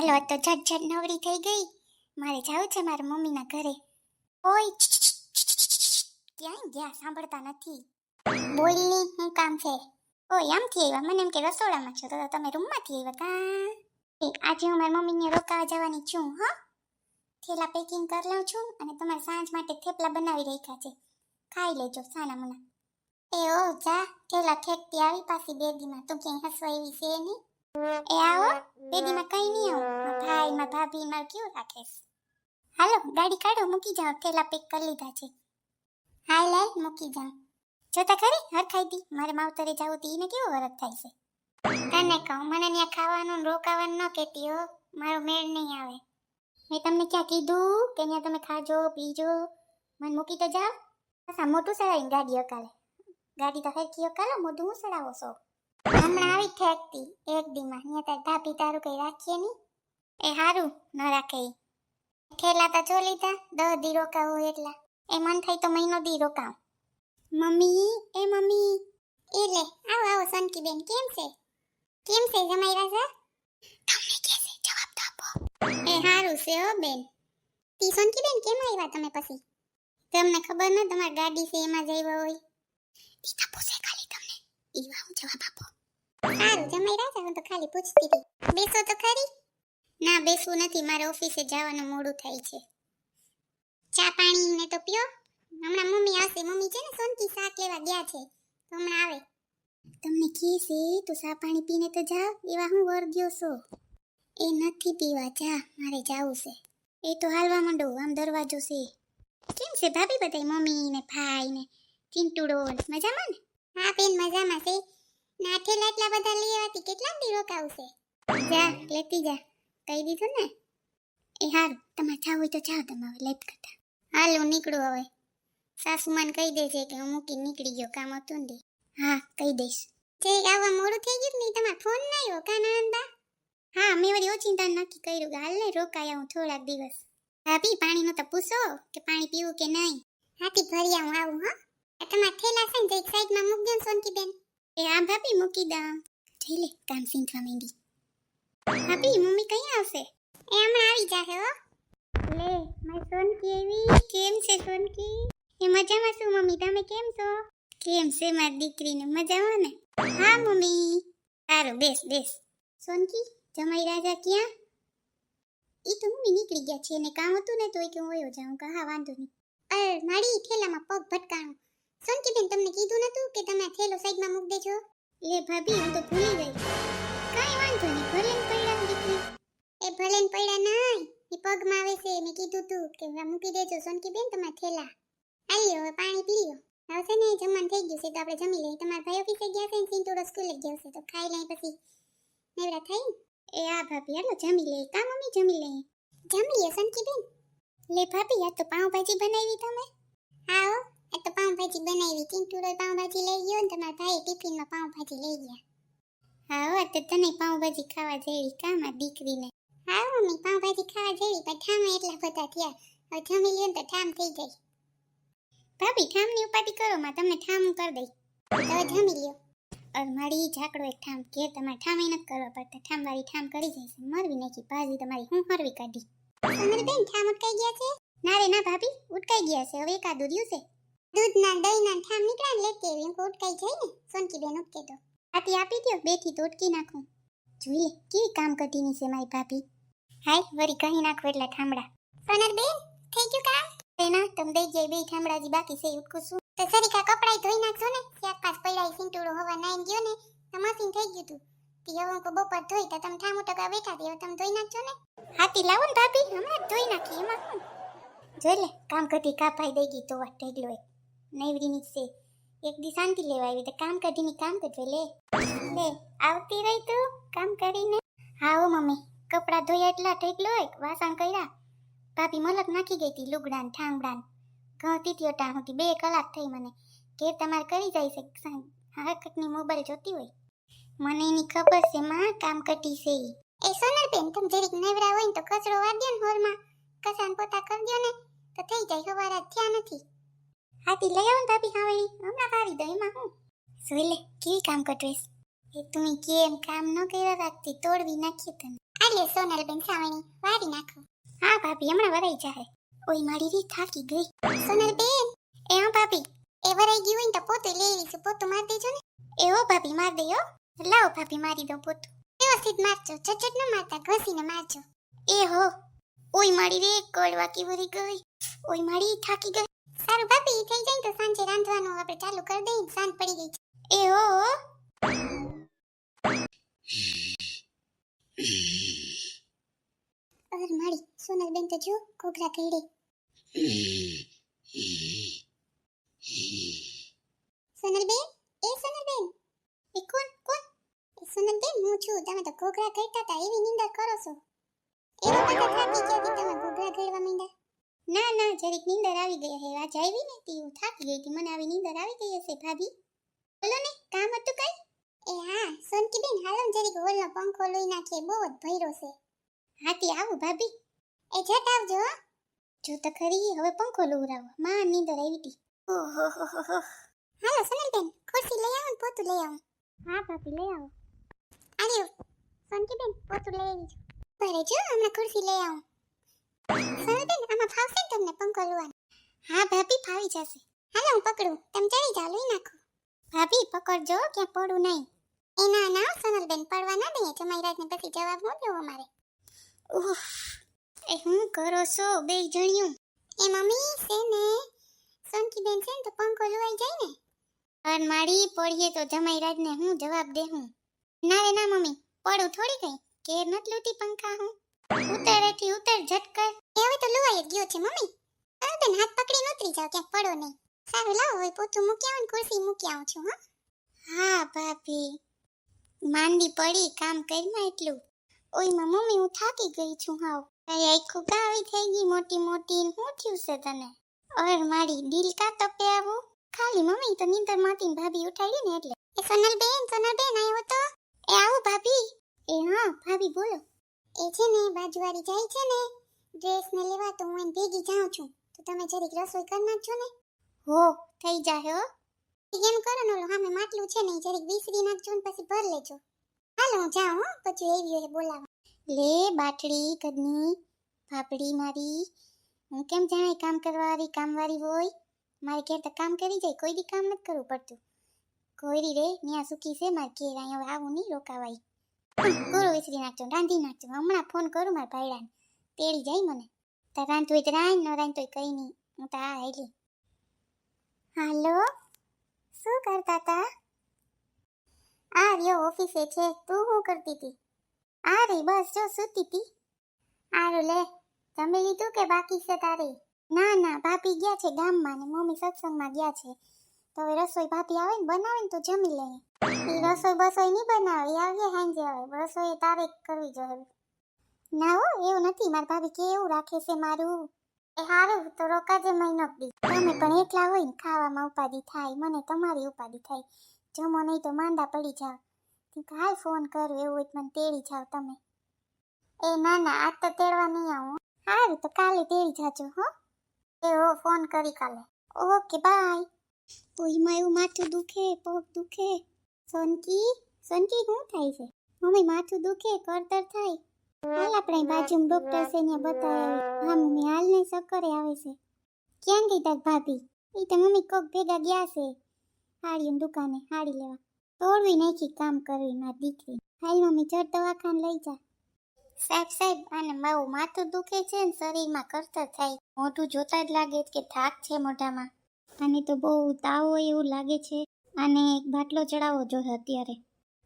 હાલો, તો ઝટ ઝટ નવરી થઈ ગઈ. મારે જાવું છે મારા મમ્મીના ઘરે. ઓય. ક્યાંય ગયા, સાંભળતા નથી. બોલની શું કામ છે? ઓય, આમથી આવ્યા? મને એમ કે રસોડામાં છો, તો તમે રૂમમાંથી આવ્યા કા? આજે હું મારી મમ્મીને રોકાવા જવાની છું, હા. થેલા પેકિંગ કરી લઉં છું અને તમારે સાંજ માટે થેપલા બનાવી રાખ્યા છે. ખાઈ લેજો, સાના મુના. એ, ઓ, જા. થેલા ફેંકતી આવી પાછી બેદીમાં. તું ક્યાંય હસવા એવી છે નહીં. એ આવો બેદીમાં કઈ નહીં આવું મારા ભાઈ મારા ભાભી મારે કેવું રાખે હાલો ગાડી કાઢો મૂકી જાઓ થેલા પેક કરી લીધા છે હાલ હાલ મૂકી જાઓ જોતા ખરી હરખાઈ દી મારે માવતરે જવું તી એને કેવો વરત થાય છે તને કહું મને ત્યાં ખાવાનું ને રોકાવાનું ન કહેતી હો મારો મેળ નહીં આવે મેં તમને ક્યાં કીધું કે ત્યાં તમે ખાજો પીજો મને મૂકી તો જાઓ પાછા મોટું સડાવીને ગાડી અકાલે ગાડી તો હરખી અકાલો મોઢું હું સડાવો છો હમણાં આવી ઠેકતી એક દીમાં. અહીંયા તાર ધાપી તારું કઈ રાખીએ નહીં. એ હારું, ન રાખે. ઠેલા તો જો લીધા, દહ દી રોકાવું એટલા. એ મન થાય તો મહિનો દી રોકાવ. મમ્મી, એ મમ્મી. એ લે, આવો આવો સનકી બેન કેમ છે? કેમ છે, જમાઈ રાજા તમને કે છે, જવાબ તો આપો. એ હારું છે હો, બેન. તી સનકી બેન કેમ આવ્યા તમે પછી? તમને ખબર ન, તમારી ગાડી છે, એમાં જઈવા હોય. ઈ તો પૂછે ઈવા હું જવાબ આપો સારું જમાઈ રાજા, હું તો ખાલી પૂછતી હતી બેસો તો ખરી. ના, બેસવું નથી, મારે ઓફિસે જવાનું મોડું થાય છે. ચા પાણી ને તો પીઓ. હમણાં મમ્મી આવશે, મમ્મી છે ને, સોનકી શાક લેવા ગયા છે. તો હમણાં આવે. તમને કી તો ચા પાણી પીને તો જા એવા હું વર્ગ્યો છો. એ નથી પીવા, જા, મારે જાવું છે. એ તો હાલવા માંડો, આમ દરવાજો છે. કેમ છે ભાભી બધાય, મમ્મી ને ભાઈ ને ચિંટુડો મજામાં ને? હા બેન, મજામાં છે. નાઠેલા એટલા બધા લઈ આવતી, કેટલા દી રોકાવશે? જા, લેતી જા. કહી દીધું ને? એ હારું, તમારે જાવ હોય તો જાઓ તમે હવે, લેટ કરતા. હાલ હું નીકળું હવે. સાસુમાન કહી દેજે કે હું મૂકીને નીકળી ગયો, કામ હતું ને હા, કહી દઈશ. જે આવવા મોડું થઈ ગયું ને તમારો ફોન ના આવ્યો, કા નંદા હા, મેં વળી ઓચિંતા નક્કી કર્યું કે હાલ ને રોકાયા હું થોડાક દિવસ. ભાભી, પાણીનું તો પૂછો કે પાણી પીવું કે નહીં? હાથી ભરી આવું આવું, હા. તમારા થેલા છે ને તો એક સાઈડમાં મૂક દો ને સોનકી બેન એ હા ભાભી મૂકી દઉં જઈ લે કામ સીંધવા માંડી ભાભી મમ્મી કઈ આવશે એ હમણાં આવી જાહે હો લે મારી સોનકી એવી કેમ છે સોનકી એ મજામાં છું મમ્મી તમે કેમ છો કેમ છે મારી દીકરીને મજામાં ને હા મમ્મી સારું બેસ બેસ સોનકી જમાઈ રાજા ક્યાં ઈ તો મમ્મી નીકળી ગયા છે એને કામ હતું ને તોય કે હું વયો જાઉં કે હા વાંધો નહીં અરે મારી થેલામાં પગ ભટકાણો સોનકી તમને કીધું નતું કે તમે થેલો સાઈડમાં મૂક દેજો? લે ભાભી, હું તો ભૂલી ગઈ. કાઈ વાંધો નહીં, ભલે પડ્યા દીકરી. એ ભલેન ને પડ્યા નહીં, એ પગમાં આવે છે, મેં કીધું તું કે મૂકી દેજો સોનકી બેન તમારા થેલા. આલી હવે પાણી પી લ્યો. હવે છે ને જમવાનું થઈ ગયું છે, તો આપણે જમી લઈએ. તમારા ભાઈ ઓફિસે ગયા છે ને સિંતુડો સ્કૂલે ગયો છે, તો ખાઈ લઈ પછી. નેવડા થઈ? એ આ ભાભી, હાલો, જમી લઈએ. કા મમ્મી, જમી લઈએ? જમી લ્યો સંકીબેન. લે ભાભી, આ તો પાઉંભાજી બનાવી તમે. તો પાઉંભાજી બનાવી સિંતુડો પાઉંભાજી લઈ ગયો ને તમારા ભાઈ ટિફિનમાં પાઉંભાજી લઈ ગયા. હા તો તને પાઉંભાજી ખાવા જેવી કામાં દીકરીને? હા મમ્મી પાઉંભાજી ખાવા જેવી, પણ ઠામ એટલા બધા થયા. હવે જમી લ્યો ને તો ઠામ થઈ જાય. ભાભી, ઠામની ઉપાધિ કરો, માં તમને ઠામ કરી દઈ તો જમી લ્યો. અર, મારી ઝાકડો એક ઠામ કે તમારે ઠામે નથી કરવા પડતા. ઠામ વાળી ઠામ કરી જાય છે. મરવી નાખી ભાજી તમારી, હું હરવી કાઢી. તમારે બેન ઠામ ઉટકાઈ ગયા છે? ના રે, ના, ભાભી, ઉટકાઈ ગયા છે. હવે એકાદું રહ્યું છે. દૂધના દહીંના ઠામ નીકળ્યા ને લેતી એવી એમ કે ઉટકાઈ સોનકી બેન ઉપકે તો. આપી આપી દો બેથી તો ઉટકી નાખું. જોઈએ કેવી કામ કરતીની છે મારી ભાભી? હાય, વરી કહી નાખો એટલે ઠામડા. સોનર બેન, થઈ ગયું કામ? એના તમ દઈ જાય બે ઠામડાજી બાકી છે ઉટકું શું તો સરીકા કપડાય ધોઈ નાખજો ને. ચાર પાંચ પડાઈ સિંટુડો હવા નાઈન ગયો ને. તો મશીન થઈ ગયું તું. તી હવે હું બપોર ધોઈ તો તમે ઠામું ટકા બેઠા તી, હવે તમે ધોઈ નાખજો ને. હાથી લાવો ને ભાભી, હમણાં ધોઈ નાખી, એમાં જોઈ લે, કામ કરતી કાપાઈ દઈ ગઈ, તો વાત ઢેગલો એક. નૈવરીની છે એક દી શાંતિ લેવા આવી. તો કામ કાઢીને કામ કરજો, લે. લે, આવતી રહી તું, કામ કરીને. હા હો મમ્મી. કપડાં ધોયા એટલા ઢેગલો એક, વાસણ કર્યા. ભાભી મલક નાખી ગઈ હતી લુગડાન ઠાંગડાન ઘણતી હતી અટાણ બે કલાક થઈ મને. કે તમારે કરી જાય છે હરકતની મોબાઈલ જોતી હોય. મને એની ખબર છે, માં કામ કરતી છે એ સોનલ બેન, તમ જરીક નેવરા હોય ને તો કચરો વાળ્યો ને હોરમાં. કસાન પોતા કરજો ને, તો થઈ જાય, સવારે થયા નથી. હાથી લઈ આવો ને ભાભી હાવેલી હમણાં કાઢી દો એમાં હું? જોઈ લે, કેવી કામ કટવેશ એ તમે કેમ કામ ન કર્યા રાખતી, તોડવી નાખી તને. આલે સોનલબેન સાવણી વારી નાખો. હા, ભાભી, હમણાં વરાઈ જાય ઓય, મારી રી થાકી ગઈ. સોનલબેન, એ હા ભાભી, એ વરાઈ ગયું હોય ને તો પોતે લઈ લઈશું પોતું માર દેજો ને. એ હો ભાભી, માર દે, હો. લાવો ભાભી, મારી દો પોતું. વ્યવસ્થિત મારજો છટ ન મારતા, ઘસીને મારજો. એ હો. ઓય, મારી રે કડવાકી વરી ગઈ. ઓય, મારી થાકી ગઈ. સારું, ભાભી, થઈ જાય તો સાંજે રાંધવાનું, આપણે ચાલુ કરી દઈએ સાંજ પડી ગઈ છે. એ હો. અર મારી, સોનલબેન તો જો, ઘોઘરા કઈડે સોનલબેન? એ સોનલબેન? એ કોણ કોણ? એ સોનલબેન, હું છું. તમે તો ઘોઘરા કઈડતા હતા, એવી નિંદા કરો છો. એવા બધા થાકી કે તમે ઘોઘરા કઈડવા માંડ્યા? ના ના જરીક નીંદર આવી ગઈ હે આજ આવી ને તી હું થાકી ગઈ હતી. મને આવી નીંદર આવી ગઈ હશે ભાભી. બોલો ને કામ હતું કઈ? એ હા સોનકી બેન હાલો ને જરીક હોલનો પંખો લઈ નાખીએ. બહુ જ ભયરો છે. હાથી આવું ભાભી. એ જટ આવજો. જો તો ખરી હવે પંખો લઉરાવો માં નીંદર આવી હતી ઓહો હાલો સોનલબેન ખુરશી લઈ આવો ને પોતું લઈ આવો. હા ભાભી લઈ આવો. આલ્યો. સોનકી બેન પોતું લઈ આવી ભરે જો હમણાં ખુરશી લઈ આવો. સોનલબેન આમાં ફાવશે તમને પંખો લવાનો? હા, ભાભી ફાવી જશે. હાલો, હું પકડું. તમે ચડી જાઓ, લઈ નાખો. ભાભી, પકડજો, ક્યાં પડું નહીં. એના ના સોનલબેન પડવા ના દઈએ, જમાઈ રાતને પછી જવાબ ન અમારે. મારે ઉફ એ હું કરો છો, બે જણિયું એ મમ્મી છે ને સંકીબેન છે ને, તો પંખો લુવાઈ જાય ને? અન મારી પડીએ તો જમાઈ રાજને હું જવાબ દે હું ના રે, ના મમ્મી, પડું થોડી કઈ. કેર નત લૂતી પંખા હું. ઉતરેથી ઉતર ઝટકર. એ હવે તો લુવાઈ ગયો છે, મમ્મી. અરે બેન હાથ પકડી નોતરી જાવ ક્યાંક પડો નહીં. સારું, લાવો હોય પોતું મૂકી આવું ખુરશી મૂકી આવું છું, હા. હા, ભાભી. માંદી પડી, કામ કરીમાં એટલું. ઓયમાં મમ્મી, હું થાકી ગઈ છું હાવ. તારી આખું કાવી થઈ ગઈ મોટી મોટી હું થયું છે તને? અર, મારી દિલ કા તપે આવું? ખાલી મમ્મી, તો નીંદરમાંથી ભાભી ઉઠાડી ને એટલે. એ સોનલ બેન સોનલ બેન આવ્યો તો? એ આવું, ભાભી. એ, હા, ભાભી, બોલો. એ છે ને, બાજુવાળી જાય છે ને ડ્રેસ ને લેવા તો હું એને ભેગી જાઉં છું. તો તમે જરીક રસોઈ કરી નાખજો ને. હો, થઈ જાય હો. એમ કરો ને ઓલો હામે માટલું છે ને ઈ જરીક વિસરી નાખજો ને પછી ભર લેજો. હાલો, હું જાઉં હો, પછી એવી હોય બોલાવા. લે બાટડી કદની ફાફડી મારી. હું કેમ જાણે કામ કરવાવાળી કામવાળી હોય? મારે ઘેર તો કામ કરી જાય, કોઈ દી કામ નથી કરવું પડતું. કોઈ રે, ન્યા સુખી છે, મારે ઘેર અહીંયા આવું નહીં રોકાવાય. પૂરો વિસરી નાખજો રાંધી નાખજો. હમણાં ફોન કરું મારા ભાઈડાને. તેડી જાય મને. તાર રાંધતું હોય તો રાંધ, ન રાંધ તોય કઈ નહીં. હું તો આ હેલી. હાલો? શું કરતા તા? આ રહ્યો ઓફિસે છે. તું શું કરતી હતી આ રે બસ જો સૂતી હતી આરું લે. જમી લીધું કે બાકી છે તારે? ના ના, ભાભી ગયા છે ગામમાં ને મમ્મી સત્સંગમાં ગયા છે. તો હવે રસોઈ ભાભી આવે ને બનાવે ને તો જમી લઈએ રસોઈ બસોઈ નહીં બનાવે આવીએ હાંજે આવે રસોઈ તારે કરવી જોઈએ ના હો, એવું નથી. મારા ભાભી કે એવું રાખે છે મારું. એ સારું તો રોકાજે મહિનો દી તમે પણ એકલા હોય ને ખાવામાં ઉપાધિ થાય, મને તમારી ઉપાધિ થાય. જમો નહીં તો માંદા પડી જાવ હાલ ફોન કરું, એવું હોય મને તેડી જાવ તમે. એ ના ના આજ તો તેડવા નહીં આવું. સારું તો કાલે તેડી જાજો, હો. એ હો, ફોન કરી કાલે. Okay, by. ઓઈમાં એવું માથું દુખે, પગ દુખે? સોનકી? સોનકી શું થાય છે? મમ્મી, માથું દુખે કરતર થાય? હાલ આપણે બાજુમાં ડોક્ટર છે ને બતાવે. હા, મમ્મી, હાલ ને ચક્કરે આવે છે. ક્યાં ગઈ તાર ભાભી? એ તો મમ્મી કોક ભેગા ગયા છે. હાડીની દુકાને હાડી લેવા. તોડવી નાખી કામ કરવી મારી દીકરી. હાલ મમ્મી ચડ દવાખાને લઈ જા. સાહેબ સાહેબ, આને બહુ માથું દુખે છે ને શરીરમાં કરતર થાય. મોઢું જોતા જ લાગે કે થાક છે મોઢામાં. આને તો બહુ તાવ હોય એવું લાગે છે. અને એક બાટલો ચડાવવો જોઈએ અત્યારે.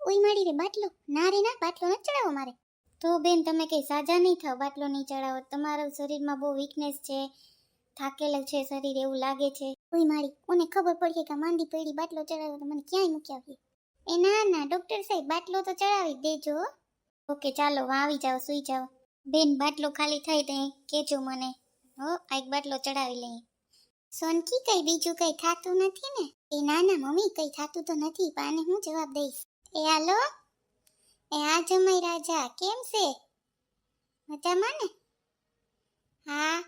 ઓય માડી રે બાટલો? ના રે ના બાટલો ન ચડાવો મારે. તો બેન તમે કઈ સાજા નહીં થાવ બાટલો નહીં ચડાવો. તમારા શરીરમાં બહુ વીકનેસ છે થાકેલું છે શરીર એવું લાગે છે. ઓય મારી ઓને ખબર પડી કે માંદી પડી બાટલો ચડાવો તો મને ક્યાંય મૂકી આવી એ ના ના ડોક્ટર સાહેબ બાટલો તો ચડાવી દેજો. ઓકે ચાલો આવી જાઓ સુઈ જાઓ બેન બાટલો ખાલી થાય તો કહેજો મને. હો આ એક બાટલો ચડાવી લઈએ. સોનકી કઈ બીજું કઈ થાતું નથી ને? એ ના ના મમ્મી કઈ થાતું તો નથી, પણ હું જવાબ દઈશ. એ હાલો? એ આ જમાઈ રાજા, કેમ છે? મજામાં ને? હા.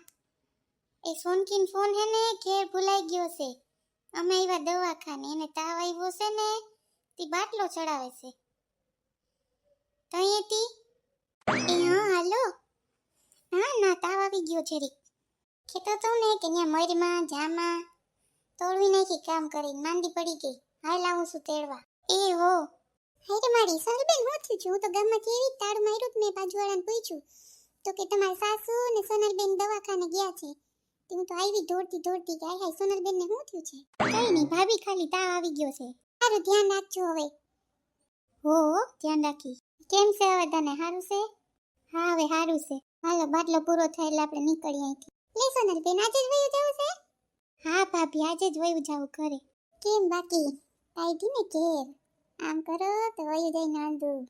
એ સોનકીન ફોન હે ને, ઘેર ભૂલાઈ ગયો છે. અમે આવ્યા દવાખાને, એને તાવ આવ્યો છે ને, તે બાટલો ચડાવે છે. તઈ હતી એ હા, હાલો. ના ના, તાવ આવી ગયો છે રીક ખેતો તો ને કે ત્યાં મરમાં જામાં તોડવી નાખી કામ કરી માંદી પડી ગઈ. હાલ આવું છું તેડવા. એ હો. હાય મારી સરબેન હું છું હું તો ગામમાંથી એવી તાળ માર્યું મેં બાજુવાળાને પૂછ્યું તો કે તમારા સાસુ ને સોનલબેન દવાખાને ગયા છે. હું તો આવી દોડતી દોડતી કે હાય સોનલબેન ને શું થયું છે? કઈ નહીં ભાભી ખાલી તાવ આવી ગયો છે. સારું ધ્યાન રાખજો હવે. હો, ધ્યાન રાખી. કેમ છે હવે તને સારું છે? હા હવે સારું છે. હાલો બાટલો પૂરો થાય એટલે આપણે નીકળીએ અહીંથી. લે સોનલબેન આજે જ વયું જવું છે? હા, ભાભી, આજે જ વયું જાવ ઘરે. કેમ બાકી? તાઈ ને કેર આમ કરો તો વયું જાય આંધું